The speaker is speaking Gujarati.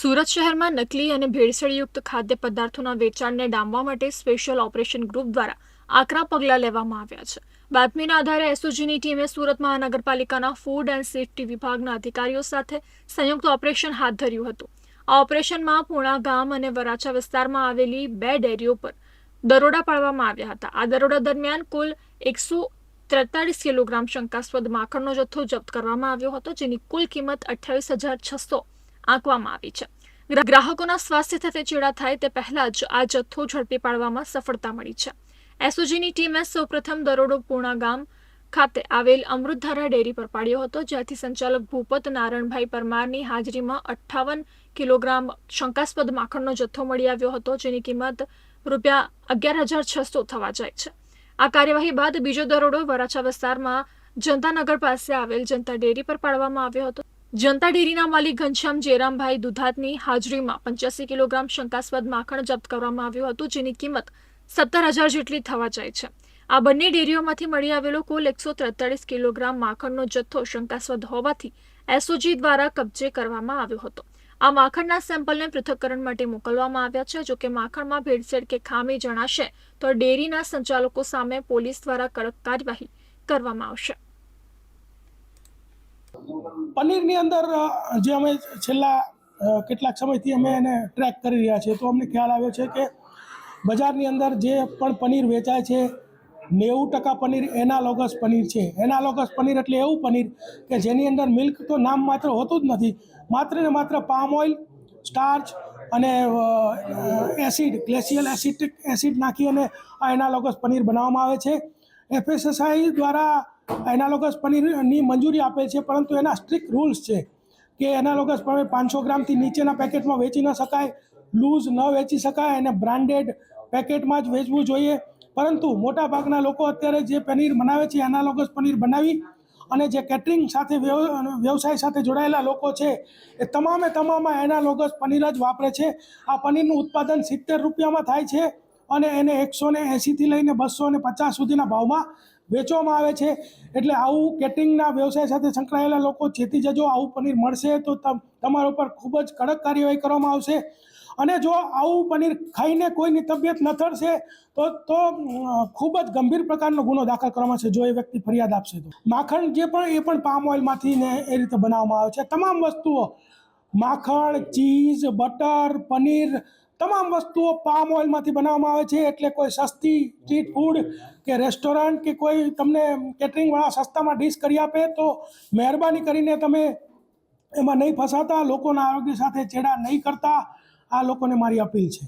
શહેરમાં નકલી અને ભેળસેળયુક્ત ખાદ્ય પદાર્થોના વેચાણને ડામવા માટે સ્પેશિયલ ઓપરેશન ગ્રુપ દ્વારા આકરા પગલાં લેવામાં આવ્યા છે. બાતમીના આધારે એસઓજીની ટીમે સુરત મહાનગરપાલિકાના ફૂડ એન્ડ સેફટી વિભાગના અધિકારીઓ સાથે સંયુક્ત ઓપરેશન હાથ ધર્યું હતું. આ ઓપરેશનમાં પૂણા ગામ અને વરાછા વિસ્તારમાં આવેલી બે ડેરીઓ પર દરોડા પાડવામાં આવ્યા હતા. આ દરોડા દરમિયાન કુલ એકસો ત્રેતાળીસ કિલોગ્રામ શંકાસ્પદ માખણનો જથ્થો જપ્ત કરવામાં આવ્યો હતો, જેની કુલ કિંમત અઠ્યાવીસ હજાર છસો આંકવામાં આવી છે. ગ્રાહકોના સ્વાસ્થ્ય સાથે ચેડા થાય તે પહેલા જ આ જથ્થો ઝડપી પાડવામાં સફળતા મળી છે. એસઓજીની ટીમે સૌપ્રથમ દરોડો પૂર્ણા ગામ ખાતે આવેલ અમૃતધારા ડેરી પર પાડ્યો હતો, જ્યાંથી સંચાલક ભૂપત નારણભાઈ પરમારની હાજરીમાં અઠ્ઠાવન કિલોગ્રામ શંકાસ્પદ માખણનો જથ્થો મળી આવ્યો હતો, જેની કિંમત રૂપિયા અગિયાર હજાર છસો થવા જાય છે. આ કાર્યવાહી બાદ બીજો દરોડો વરાછા વિસ્તારમાં જનતાનગર પાસે આવેલ જનતા ડેરી પર પાડવામાં આવ્યો હતો. જનતા ડેરીના માલિક ઘનશ્યામ જેરામભાઈ દુધાતની હાજરીમાં પંચ્યાસી કિલોગ્રામ શંકાસ્પદ માખણ જપ્ત કરવામાં આવ્યું હતું, જેની કિંમત સત્તર હજાર જેટલી થવા જાય છે. આ બંને ડેરીઓમાંથી મળી આવેલો કુલ એકસો ત્રેતાળીસ કિલોગ્રામ માખણનો જથ્થો શંકાસ્પદ હોવાથી એસઓજી દ્વારા કબજે કરવામાં આવ્યો હતો. આ માખણના સેમ્પલને પૃથ્થકરણ માટે મોકલવામાં આવ્યા છે. જોકે માખણમાં ભેળસેળ કે ખામી જણાશે તો ડેરીના સંચાલકો સામે પોલીસ દ્વારા કડક કાર્યવાહી કરવામાં આવશે. પનીરની અંદર જે અમે છેલ્લા કેટલાક સમયથી અમે એને ટ્રેક કરી રહ્યા છીએ, તો અમને ખ્યાલ આવ્યો છે કે બજારની અંદર જે પણ પનીર વેચાય છે, નેવું ટકા પનીર એનાલોગસ પનીર છે. એનાલોગસ પનીર એટલે એવું પનીર કે જેની અંદર મિલ્ક તો નામ માત્ર હોતું જ નથી. માત્ર ને માત્ર પામ ઓઇલ, સ્ટાર્ચ અને એસિડ, ગ્લેશિયલ એસિટિક એસિડ નાખી અને આ એનાલોગસ પનીર બનાવવામાં આવે છે. એફએસએસઆઈ દ્વારા એનાલોગસ પનીરની મંજૂરી આપે છે, પરંતુ એના સ્ટ્રિક્ટ રૂલ્સ છે કે એનાલોગસ પનીર પાંચસો ગ્રામથી નીચેના પેકેટમાં વેચી ન શકાય લૂઝ ન વેચી શકાય અને બ્રાન્ડેડ પેકેટમાં જ વેચવું જોઈએ. પરંતુ મોટાભાગના લોકો અત્યારે જે પનીર બનાવે છે એનાલોગસ પનીર બનાવી અને જે કેટરિંગ સાથે વ્યવસાય સાથે જોડાયેલા લોકો છે, એ તમામે તમામ એનાલોગસ પનીર જ વાપરે છે. આ પનીરનું ઉત્પાદન સિત્તેર રૂપિયામાં થાય છે અને એને એકસો ને એંસીથી લઈને બસો ને પચાસ સુધીના ભાવમાં વેચવામાં આવે છે. એટલે આવું કેટરિંગના વ્યવસાય સાથે સંકળાયેલા લોકો જેથી જજો આવું પનીર મળશે તો તમ- તમારા ઉપર ખૂબ જ કડક કાર્યવાહી કરવામાં આવશે. અને જો આવું પનીર ખાઈને કોઈની તબિયત લથડશે તો તો ખૂબ જ ગંભીર પ્રકારનો ગુનો દાખલ કરવામાં આવશે જો એ વ્યક્તિ ફરિયાદ આપશે તો. માખણ જે પણ, એ પણ પામ ઓઇલમાંથી ને એ રીતે બનાવવામાં આવે છે. તમામ વસ્તુઓ, માખણ, ચીઝ, બટર, પનીર તમામ વસ્તુઓ પામ ઓઇલમાંથી બનાવવામાં આવે છે, એટલે કોઈ સસ્તી સ્ટ્રીટ ફૂડ કે રેસ્ટોરન્ટ કે કોઈ તમને કેટરિંગવાળા સસ્તામાં ડીશ કરી આપે, તો મહેરબાની કરીને તમે એમાં નહીં ફસાતા, લોકોના આરોગ્ય સાથે ચેડા નહીં કરતા. આ લોકોને મારી અપીલ છે.